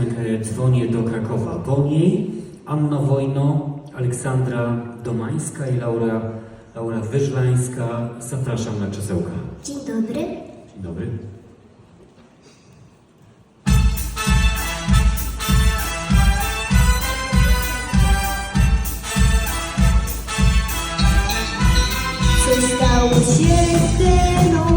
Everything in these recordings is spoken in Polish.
E, dzwonię do Krakowa. Po niej Anna Wojno, Aleksandra Domańska i Laura, Laura Wyżlańska. Zapraszam na krzesełka. Dzień dobry. Dzień dobry. Co stało się z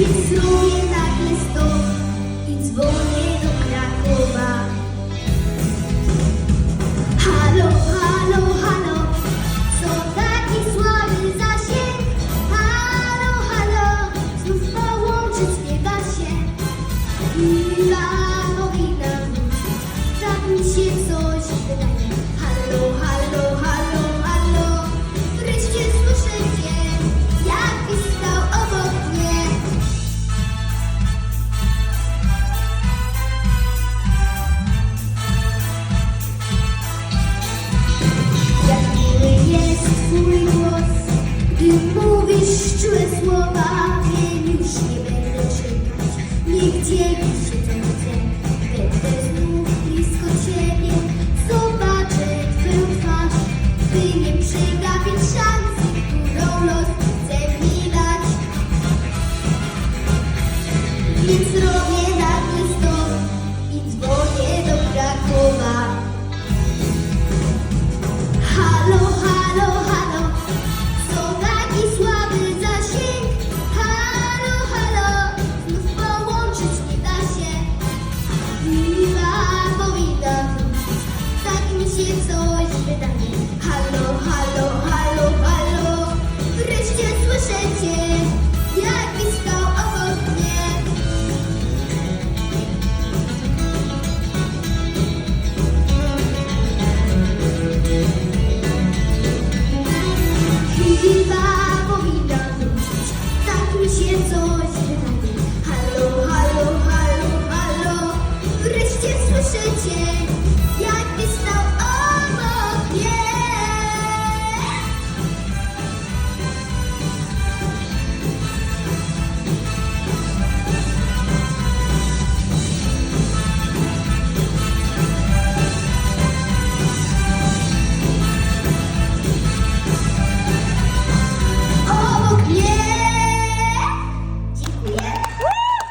Pisuje nagle stop i dzwonię do Krakowa. Halo, halo, halo, co taki słaby zasięg? Halo, halo, znów połączyć nie da się. 今天世界。